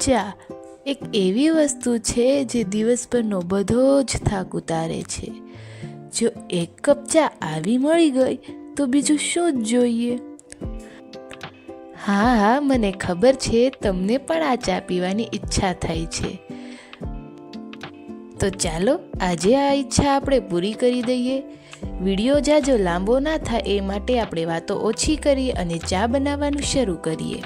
ચા એક એવી વસ્તુ છે જે દિવસભરનો બધો જ થાક ઉતારે છે. જો એક કપ ચા આવી મળી ગઈ, તો બીજું શું જ જોઈએ? હા હા, મને ખબર છે, તમને પણ આ ચા પીવાની ઈચ્છા થાય છે. તો ચાલો, આજે આ ઈચ્છા આપણે પૂરી કરી દઈએ. વીડિયો જાજો લાંબો ના થાય, એ માટે આપણે વાતો ઓછી કરીએ અને ચા બનાવવાનું શરૂ કરીએ.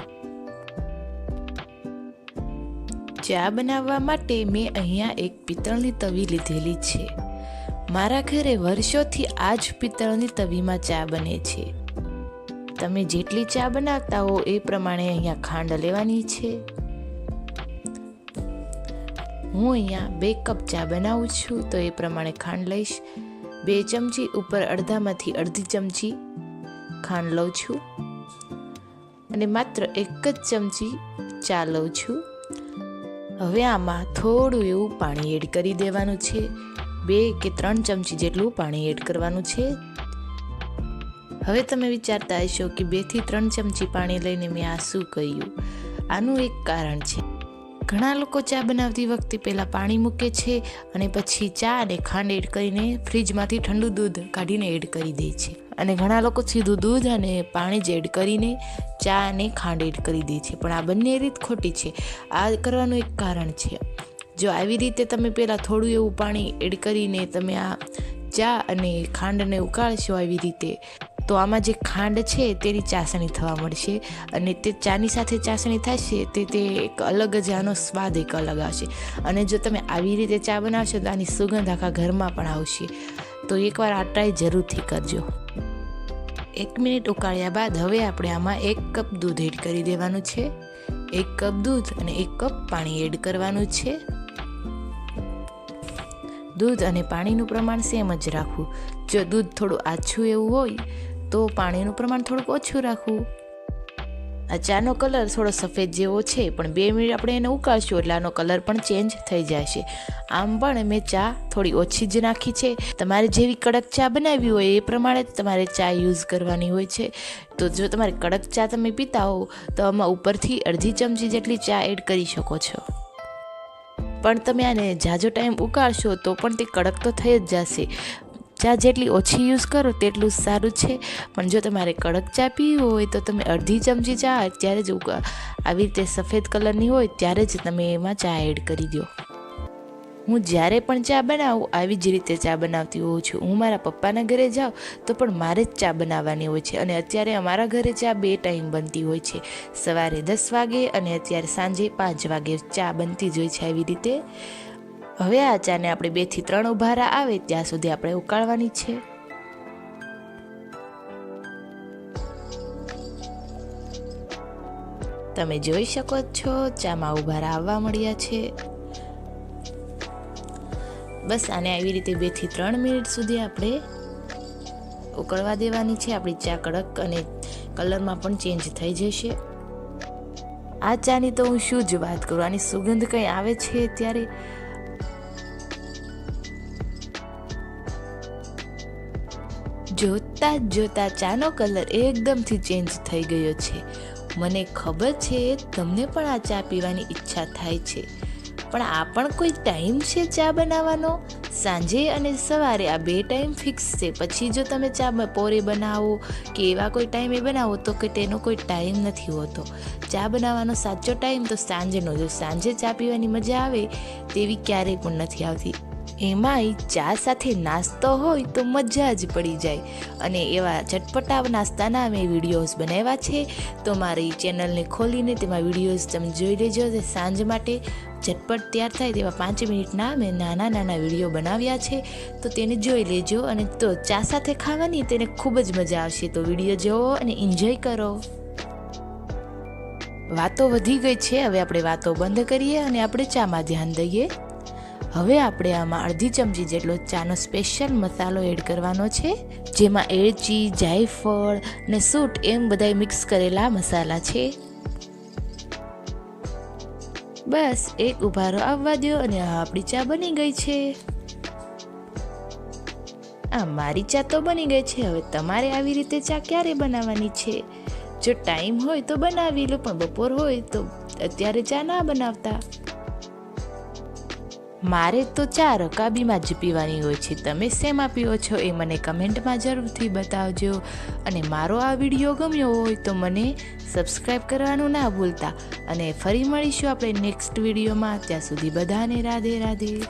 ચા બનાવવા માટે મેં અહીંયા એક પિત્તળની તવી લીધેલી છે. મારા ઘરે વર્ષોથી આ જ પિત્તળની તવીમાં ચા બને છે. તમે જેટલી ચા બનાવતા હો એ પ્રમાણે અહીંયા ખાંડ લેવાની છે. હું અહીંયા બે કપ ચા બનાવું છું તો એ પ્રમાણે ખાંડ લઈશ. બે ચમચી ઉપર અડધામાંથી અડધી ચમચી ખાંડ લઉં છું. અને માત્ર એક જ ચમચી ચા લઉં છું. હવે આમાં થોડું એવું પાણી એડ કરી દેવાનું છે. બે કે ત્રણ ચમચી જેટલું પાણી એડ કરવાનું છે. હવે તમે વિચારતા હશો કે બેથી ત્રણ ચમચી પાણી લઈને મેં આ શું કહ્યું આનું એક કારણ છે. ઘણા લોકો ચા બનાવતી વખતે પહેલાં પાણી મૂકે છે અને પછી ચા અને ખાંડ એડ કરીને ફ્રીજમાંથી ઠંડુ દૂધ કાઢીને એડ કરી દે છે. અને ઘણા લોકો સીધું દૂધ અને પાણી જ એડ કરીને ચા અને ખાંડ એડ કરી દે છે. પણ આ બંને રીત ખોટી છે. આ કરવાનું એક કારણ છે. જો આવી રીતે તમે પહેલાં થોડું એવું પાણી એડ કરીને તમે આ ચા અને ખાંડને ઉકાળશો આવી રીતે, તો આમાં જે ખાંડ છે તેની ચાસણી થવા મળશે અને તે ચાની સાથે ચાસણી થશે તે તે એક અલગ જ આનો સ્વાદ એક અલગ આવશે. અને જો તમે આવી રીતે ચા બનાવશો તો આની સુગંધ આખા ઘરમાં પણ આવશે. તો એકવાર આ ટ્રાય જરૂરથી કરજો. એક મિનિટ ઉકાળ્યા બાદ હવે આપણે આમાં એક કપ દૂધ એડ કરી દેવાનું છે. એક કપ દૂધ અને એક કપ પાણી એડ કરવાનું છે. દૂધ અને પાણીનું પ્રમાણ સેમ જ રાખવું. જો દૂધ થોડું આછું એવું હોય, તો પાણીનું પ્રમાણ થોડુંક ઓછું રાખવું. આ ચાનો કલર થોડો સફેદ જેવો છે, પણ બે મિનિટ આપણે એને ઉકાળશું એટલે આનો કલર પણ ચેન્જ થઈ જશે. આમ પણ મેં ચા થોડી ઓછી જ નાખી છે. તમારે જેવી કડક ચા બનાવવી હોય એ પ્રમાણે તમારે ચા યુઝ કરવાની હોય છે. તો જો તમારે કડક ચા તમે પીતા હો, તો આમાં ઉપરથી અડધી ચમચી જેટલી ચા એડ કરી શકો છો. પણ તમે આને જાજો ટાઈમ ઉકાળશો તો પણ તે કડક તો થઈ જ જશે. ચા જેટલી ઓછી યુઝ કરો, તેટલું સારું છે. પણ જો તમારે કડક ચા પીવી હોય, તો તમે અડધી ચમચી ચા ત્યારે જ આવી રીતે સફેદ કલરની હોય, ત્યારે જ તમે એમાં ચા એડ કરી દો. હું જ્યારે પણ ચા બનાવું, આવી જ રીતે ચા બનાવતી હોઉં છું. હું મારા પપ્પાના ઘરે જાઉં, તો પણ મારે જ ચા બનાવવાની હોય છે. અને અત્યારે અમારા ઘરે ચા બે ટાઈમ બનતી હોય છે. સવારે દસ વાગે અને અત્યારે સાંજે પાંચ વાગે ચા બનતી જ હોય છે. આવી રીતે હવે આ ચાને આપણે બેથી ત્રણ ઉભારા આવે ત્યાં સુધી આપણે ઉકાળવાની છે. તમે જોઈ શકો છો, ચામાં ઉભારા આવવા મળ્યા છે. બસ આને આવી રીતે બેથી ત્રણ મિનિટ સુધી આપણે ઉકળવા દેવાની છે. આપણી ચા કડક અને કલરમાં પણ ચેન્જ થઈ જશે. આ ચાની તો હું શું જ વાત કરું? આની સુગંધ કંઈ આવે છે ત્યારે? જોતા જોતા ચાનો કલર એકદમથી ચેન્જ થઈ ગયો છે. મને ખબર છે, તમને પણ આ ચા પીવાની ઈચ્છા થાય છે. પણ આ પણ કોઈ ટાઈમ છે ચા બનાવવાનો? સાંજે અને સવારે આ બે ટાઈમ ફિક્સ છે. પછી જો તમે ચા બપોરે બનાવો કે એવા કોઈ ટાઈમે બનાવો તો કે તેનો કોઈ ટાઈમ નથી હોતો. ચા બનાવવાનો સાચો ટાઈમ તો સાંજનો. જો સાંજે ચા પીવાની મજા આવે, તેવી ક્યારેય પણ નથી આવતી. એમાંય ચા સાથે નાસ્તો હોય તો મજા જ પડી જાય. અને એવા ચટપટા નાસ્તાના મેં વિડીયોઝ બનાવ્યા છે. તો મારી ચેનલને ખોલીને તેમાં વિડીયોઝ તમે જોઈ લેજો સાંજ માટે ઝટપટ તૈયાર થાય તેવા પાંચ મિનિટના મેં નાના નાના વીડિયો બનાવ્યા છે. તો તેને જોઈ લેજો અને તો ચા સાથે ખાવાની તેને ખૂબ જ મજા આવશે. તો વીડિયો જોવો અને એન્જોય કરો. વાતો વધી ગઈ છે. હવે આપણે વાતો બંધ કરીએ અને આપણે ચામાં ધ્યાન દઈએ. હવે આપણે આમાં અડધી ચમચી જેટલો ચાનો સ્પેશિયલ મસાલો એડ કરવાનો છે, જેમાં એળચી જાયફળ ને સૂટ એમ બધાય મિક્સ કરેલા મસાલા છે. બસ એક ઉભારો આવવા દો અને આપણી ચા બની ગઈ છે. આ મારી ચા તો બની ગઈ છે, હવે તમારે આવી રીતે ચા ક્યારે બનાવવાની છે? જો ટાઈમ હોય તો બનાવી લો, પણ બપોર હોય તો અત્યારે ચા ના બનાવતા. મારે તો ચા રકાબીમાં જ પીવાની હોય છે. તમે શેમાં પીઓ છો એ મને કમેન્ટમાં જરૂરથી બતાવજો. અને મારો આ વીડિયો ગમ્યો હોય તો મને સબસ્ક્રાઈબ કરવાનું ના ભૂલતા. અને ફરી મળીશું આપણે નેક્સ્ટ વિડીયોમાં. ત્યાં સુધી બધાને રાધે રાધે.